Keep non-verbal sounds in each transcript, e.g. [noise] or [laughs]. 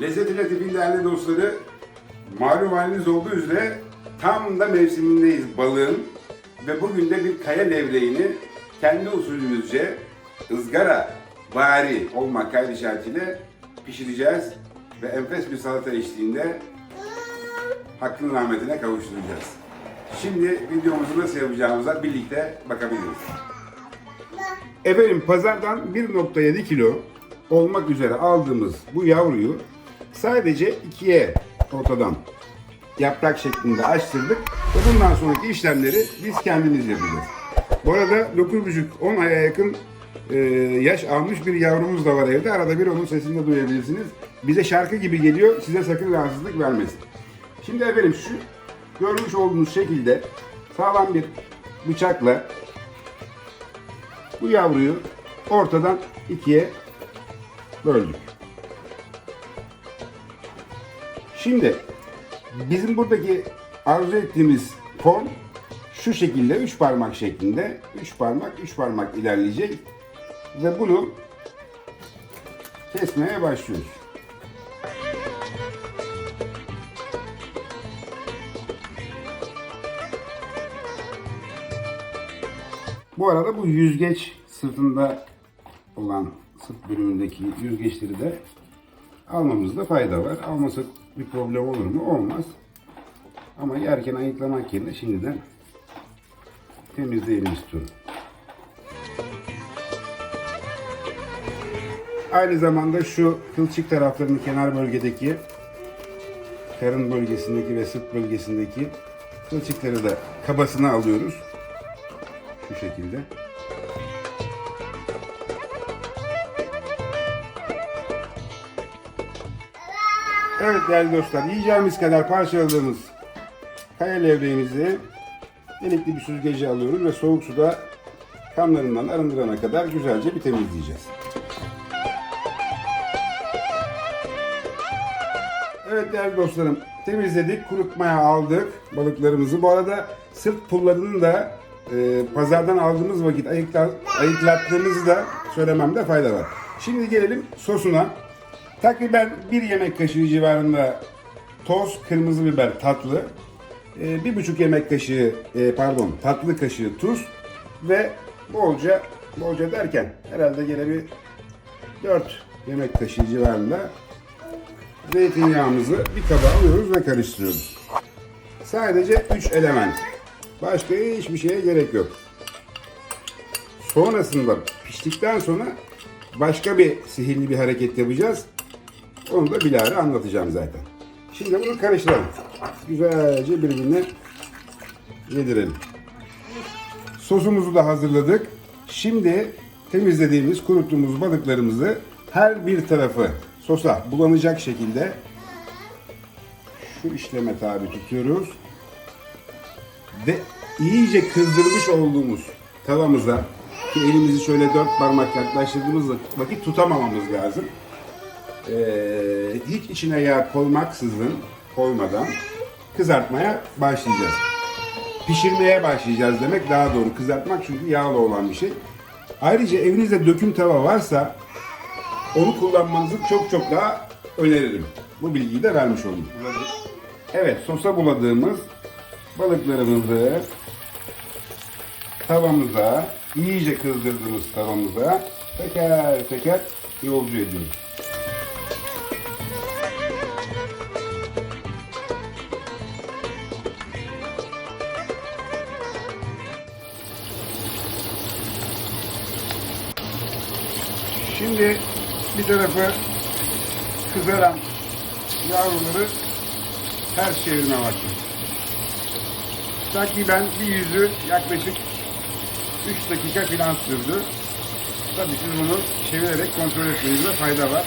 Lezzet Latif'in değerli dostları, malum haliniz olduğu üzere tam da mevsimindeyiz balığın. Ve bugün de bir kaya levreğini kendi usulümüzce ızgara bari olmak kaydı işaretiyle pişireceğiz. Ve enfes bir salata eşliğinde hakkın rahmetine kavuşturacağız. Şimdi videomuzu nasıl yapacağımıza birlikte bakabiliriz. Efendim pazardan 1.7 kilo olmak üzere aldığımız bu yavruyu sadece ikiye ortadan yaprak şeklinde açtırdık ve bundan sonraki işlemleri biz kendimiz yapacağız. Bu arada 9,5-10 aya yakın e, yaş almış bir yavrumuz da var evde. Arada bir onun sesini de duyabilirsiniz. Bize şarkı gibi geliyor. Size sakın rahatsızlık vermesin. Şimdi efendim şu görmüş olduğunuz şekilde sağlam bir bıçakla bu yavruyu ortadan ikiye böldük. Şimdi bizim buradaki arzu ettiğimiz form şu şekilde üç parmak şeklinde üç parmak üç parmak ilerleyecek ve bunu kesmeye başlıyoruz. Bu arada bu yüzgeç sırtında olan sırt bölümündeki yüzgeçleri de almamızda fayda var. Almasak bir problem olur mu? Olmaz. Ama yerken ayıklamak yerine şimdiden temizleyelim istiyorum. Aynı zamanda şu kılçık taraflarının kenar bölgedeki karın bölgesindeki ve sırt bölgesindeki kılçıkları da kabasına alıyoruz. Şu şekilde. Evet değerli dostlar, yiyeceğimiz kadar parçaladığımız kaya levreğimizi delikli bir süzgece alıyoruz ve soğuk suda kanlarından arındırana kadar güzelce bir temizleyeceğiz. Evet değerli dostlarım, temizledik, kurutmaya aldık balıklarımızı. Bu arada sırt pullarını da e, pazardan aldığımız vakit ayıkla, ayıklattığımızı da söylememde fayda var. Şimdi gelelim sosuna. Takriben bir yemek kaşığı civarında toz kırmızı biber tatlı, e, bir buçuk yemek kaşığı e, pardon tatlı kaşığı tuz ve bolca bolca derken herhalde gene bir 4 yemek kaşığı civarında zeytinyağımızı bir kaba alıyoruz ve karıştırıyoruz. Sadece 3 element. Başka hiçbir şeye gerek yok. Sonrasında piştikten sonra başka bir sihirli bir hareket yapacağız. Onu da bilahare anlatacağım zaten. Şimdi bunu karıştıralım. Güzelce birbirine yedirelim. Sosumuzu da hazırladık. Şimdi temizlediğimiz, kuruttuğumuz balıklarımızı her bir tarafı sosa bulanacak şekilde şu işleme tabi tutuyoruz. Ve iyice kızdırmış olduğumuz tavamıza ki elimizi şöyle dört parmak yaklaştırdığımız vakit tutamamamız lazım. Ee, hiç içine yağ koymaksızın, koymadan kızartmaya başlayacağız. Pişirmeye başlayacağız demek daha doğru. Kızartmak çünkü yağlı olan bir şey. Ayrıca evinizde döküm tava varsa onu kullanmanızı çok çok daha öneririm. Bu bilgiyi de vermiş olayım. Evet, sosa buladığımız balıklarımızı tavamıza, iyice kızdırdığımız tavamıza teker teker yolcu ediyoruz. Şimdi bir tarafı kızaran yavruları ters çevirme vakti. Takiben bir yüzü yaklaşık 3 dakika filan sürdü. Tabii siz bunu çevirerek kontrol etmenizde fayda var.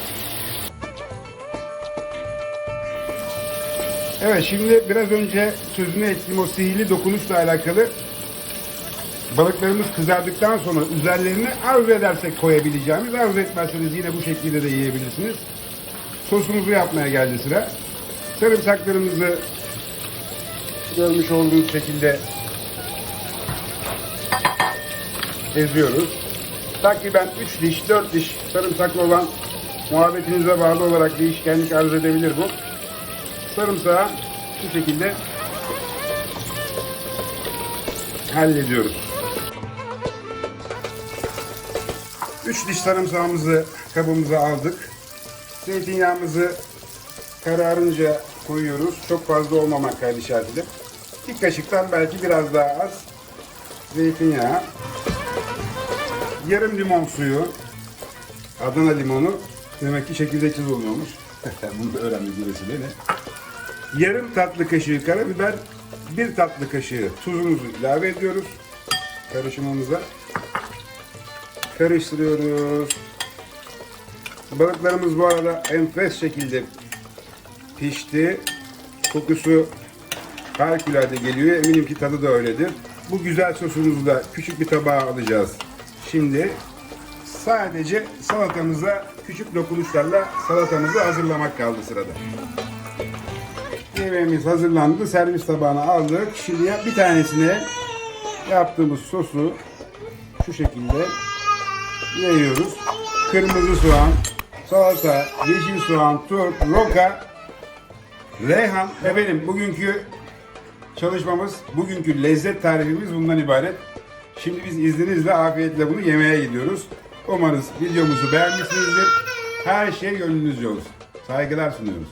Evet şimdi biraz önce sözünü ettiğim o sihirli dokunuşla alakalı balıklarımız kızardıktan sonra üzerlerine arzu edersek koyabileceğimiz, arzu etmezseniz yine bu şekilde de yiyebilirsiniz. Sosumuzu yapmaya geldi sıra. Sarımsaklarımızı görmüş olduğunuz şekilde eziyoruz. Takiben 3 diş, 4 diş sarımsaklı olan Muhabbetinize bağlı olarak değişkenlik arz edebilir bu. Sarımsağı şu şekilde hallediyoruz. 3 diş sarımsağımızı kabımıza aldık. Zeytinyağımızı kararınca koyuyoruz. Çok fazla olmamak kaydı şartıyla. Bir kaşıktan belki biraz daha az zeytinyağı. Yarım limon suyu. Adana limonu. Demek ki çekirdeksiz oluyormuş. [laughs] Bunu da öğrendik bir vesileyle. Yarım tatlı kaşığı karabiber, bir tatlı kaşığı tuzumuzu ilave ediyoruz karışımımıza. Karıştırıyoruz. Balıklarımız bu arada enfes şekilde pişti. Kokusu harikulade geliyor. Eminim ki tadı da öyledir. Bu güzel sosumuzu da küçük bir tabağa alacağız. Şimdi sadece salatamıza küçük dokunuşlarla salatamızı hazırlamak kaldı sırada. Yemeğimiz hazırlandı. Servis tabağına aldık. Şimdi bir tanesine yaptığımız sosu şu şekilde yayıyoruz. Kırmızı soğan, salata, yeşil soğan, turp, roka, reyhan. Efendim bugünkü çalışmamız, bugünkü lezzet tarifimiz bundan ibaret. Şimdi biz izninizle afiyetle bunu yemeye gidiyoruz. Umarız videomuzu beğenmişsinizdir. Her şey gönlünüzce olsun. Saygılar sunuyoruz.